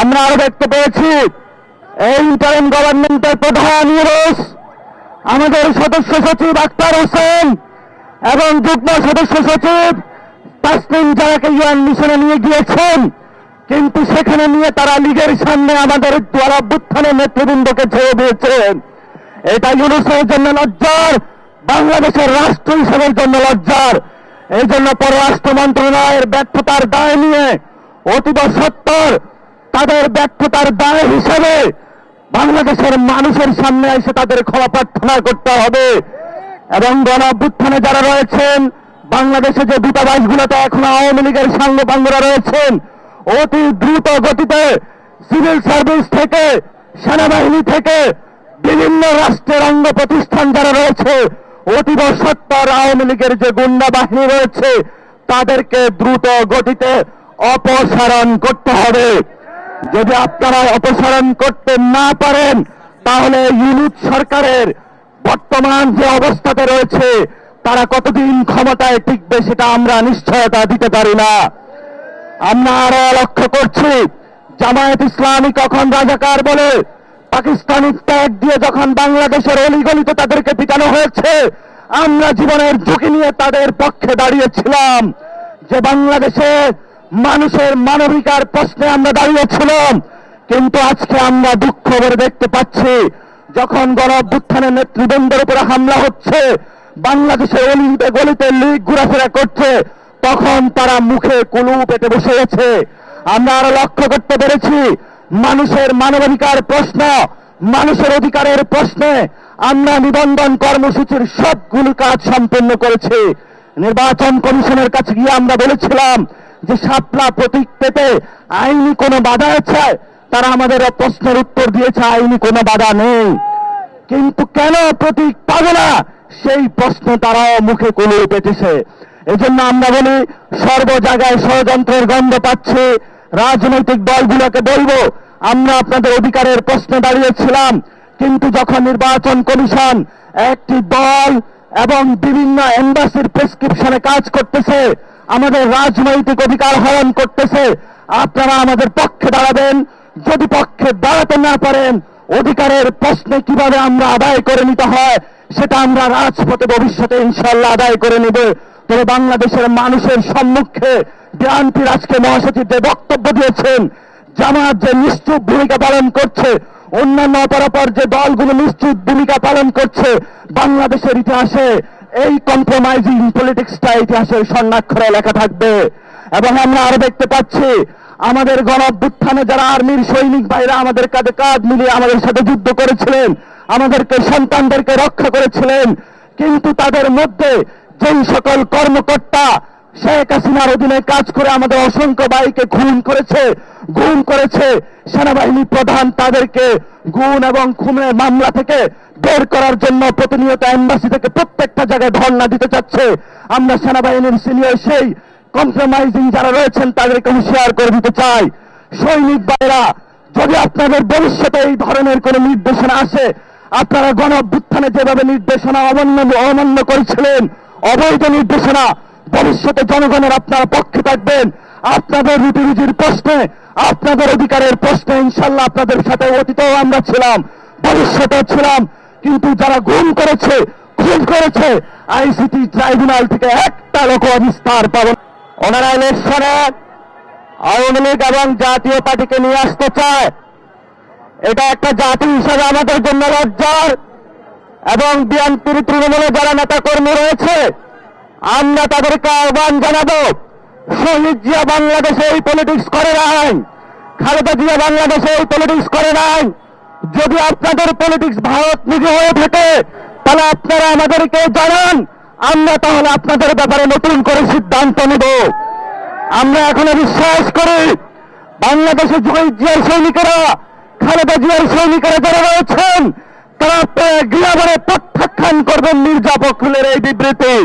আমরা আরও দেখতে পেয়েছি, এই ইন্টারিম গভর্নমেন্টের প্রধান ইউরোস আমাদের সদস্য সচিব আক্তার হোসেন এবং যুগ্ম সদস্য সচিব তাসলিম যারাকে ইউএন মিশনে নিয়ে গিয়েছেন, কিন্তু সেখানে নিয়ে তারা লীগের সামনে আমাদের দ্বারাভ্যুত্থানের নেতৃবৃন্দকে ছেড়ে দিয়েছেন। এটা ইউনুসের জন্য লজ্জার, বাংলাদেশের রাষ্ট্র হিসেবের জন্য লজ্জার। এই জন্য পররাষ্ট্র মন্ত্রণালয়ের ব্যর্থতার দায় নিয়ে অতীব সত্তর তাদের ব্যর্থতার দায় হিসেবে বাংলাদেশের মানুষের সামনে এসে তাদের ক্ষমা প্রার্থনা করতে হবে। এবং গণ অভ্যুত্থানে যারা রয়েছেন, বাংলাদেশে যে দূতাবাসগুলোতে এখন আওয়ামী লীগের সাঙ্গপাঙ্গরা রয়েছেন, অতি দ্রুত গতিতে সিভিল সার্ভিস থেকে, সেনাবাহিনী থেকে বিভিন্ন রাষ্ট্রের অঙ্গ প্রতিষ্ঠান যারা রয়েছে, অতীব সত্তর আওয়ামী লীগের যে গুন্ডা বাহিনী রয়েছে, তাদেরকে দ্রুত গতিতে অপসারণ করতে হবে। যদি আপনারা অপসারণ করতে না পারেন, তাহলে ইউনিট সরকারের বর্তমান যে অবস্থাতে রয়েছে, তারা কতদিন ক্ষমতায় টিকবে সেটা আমরা নিশ্চয়তা দিতে পারি না। আমরা আরও লক্ষ্য করছি, জামায়াত ইসলামী কখন রাজাকার বলে পাকিস্তানি ট্যাগ দিয়ে যখন বাংলাদেশের অলিগলিতে তাদেরকে পিটানো হয়েছে, আমরা জীবনের ঝুঁকি নিয়ে তাদের পক্ষে দাঁড়িয়েছিলাম যে বাংলাদেশে মানুষের মানবিকার প্রশ্নে আমরা দাঁড়িয়েছিলাম, কিন্তু আজকে আমরা দুঃখ করে দেখতে পাচ্ছি, যখন গণ অভ্যুত্থানের নেতৃবৃন্দের উপরে হামলা হচ্ছে বাংলাদেশের অলিতে গলিতে লিগ ঘোরাফেরা করছে, তখন তারা মুখে কুলু পেতে বসে গেছে আমরা আরও লক্ষ্য করতে পেরেছি, মানুষের মানবাধিকার প্রশ্ন, মানুষের অধিকারের প্রশ্নে আমরা নিবন্ধন কর্মসূচির সবগুলো কাজ সম্পন্ন করেছি। নির্বাচন কমিশনের কাছে গিয়ে আমরা বলেছিলাম যে শাপলা প্রতীক পেতে আইনি কোনো বাধা আছে? তারা আমাদের প্রশ্নের উত্তর দিয়েছে, আইনি কোনো বাধা নেই। কিন্তু কেন প্রতীক পাবে না? সেই প্রশ্ন তারাও মুখে কুলিয়ে পেতেছে এজন্য আমরা বলি, সর্ব জায়গায় ষড়যন্ত্রের গন্ধ পাচ্ছে। রাজনৈতিক দলগুলোকে বলব, আমরা আপনাদের অধিকারের প্রশ্নে দাঁড়িয়েছিলাম, কিন্তু যখন নির্বাচন কমিশন একটি দল এবং বিভিন্ন এম্বাসির প্রেসক্রিপশনে কাজ করতেছে আমাদের রাজনৈতিক অধিকার হরণ করতেছে। আপনারা আমাদের পক্ষে দাঁড়াবেন। যদি পক্ষে দাঁড়াতে না পারেন, অধিকারের প্রশ্নে কীভাবে আমরা আদায় করে নিতে হয়, সেটা আমরা রাজপথে ভবিষ্যতে ইনশাল্লাহ আদায় করে নিব। তবে বাংলাদেশের মানুষের সম্মুখে বিআনপির আজকে মহাসচিব যে বক্তব্য দিয়েছেন জামাত যে নিশ্চুপ ভূমিকা পালন করছে, অন্যান্য অপরাপর যে দলগুলো নিশ্চুপ ভূমিকা পালন করছে, বাংলাদেশের ইতিহাসে এই কম্প্রোমাইজিং পলিটিক্সটা ইতিহাসের স্বর্ণাক্ষরে লেখা থাকবে। এবং আমরা আরও দেখতে পাচ্ছি, আমাদের গণ যারা আর্মির সৈনিক ভাইরা আমাদের কাঁধে কাঁধ মিলিয়ে আমাদের সাথে যুদ্ধ করেছিলেন, আমাদেরকে সন্তানদেরকে রক্ষা করেছিলেন, কিন্তু তাদের মধ্যে যেই সকল কর্মকর্তা শেখ হাসিনার অধীনে কাজ করে আমাদের অসংখ্য ভাইকে খুন করেছে, গুম করেছে সেনাবাহিনী প্রধান তাদেরকে গুণ এবং খুনের মামলা থেকে বের করার জন্য প্রতিনিয়ত এম্বাসি থেকে প্রত্যেকটা জায়গায় ধর্ণা দিতে চাচ্ছে। আমরা সেনাবাহিনীর সিনিয়র সেই কম্প্রোমাইজিং যারা রয়েছেন, তাদেরকে হুঁশিয়ার করে দিতে চাই। সৈনিক ভাইরা যদি আপনাদের ভবিষ্যতে এই ধরনের কোন নির্দেশনা আসে, আপনারা গণ অভ্যুত্থানে যেভাবে নির্দেশনা অমান্য অমান্য করেছিলেন, অবৈধ নির্দেশনা, ভবিষ্যতে জনগণের আপনারা পক্ষে থাকবেন। আপনাদের রুটি রুজির প্রশ্নে আপনাদের অধিকারের প্রশ্নে ইনশাল্লাহ আপনাদের সাথে অতীতেও আমরা ছিলাম, ভবিষ্যতেও ছিলাম, কিন্তু যারা গুম করেছে, খুন করেছে, আইসিটি ট্রাইব্যুনাল থেকে একটা লোক বিস্তার পাবেন ওনারা ইলেকশনে আওয়ামী লীগ এবং জাতীয় পার্টিকে নিয়ে আসতে চায়। এটা একটা জাতি হিসাবে আমাদের জন্য লজ্জার। এবং বিএনপির তৃণমূলে যারা নেতা কর্মী রয়েছে, আমরা তাদেরকে আহ্বান জানাব। শহীদ জিয়া বাংলাদেশে এই পলিটিক্স করে নাই। খালেদা জিয়া বাংলাদেশে এই পলিটিক্স করে নাই। যদি আপনাদের পলিটিক্স ভারত নিজে হয়ে থাকে, তাহলে আপনারা আমাদেরকে জানান। আমরা তাহলে আপনাদের ব্যাপারে নতুন করে সিদ্ধান্ত নেব। আমরা এখনও বিশ্বাস করি, বাংলাদেশে শহীদ জিয়ার সৈনিকেরা, খালেদা জিয়ার সৈনিকেরা যারা রয়েছেন, তারা গৃহবারে প্রত্যাখ্যান করবেন মির্জা ফখরুলের এই বিবৃতি।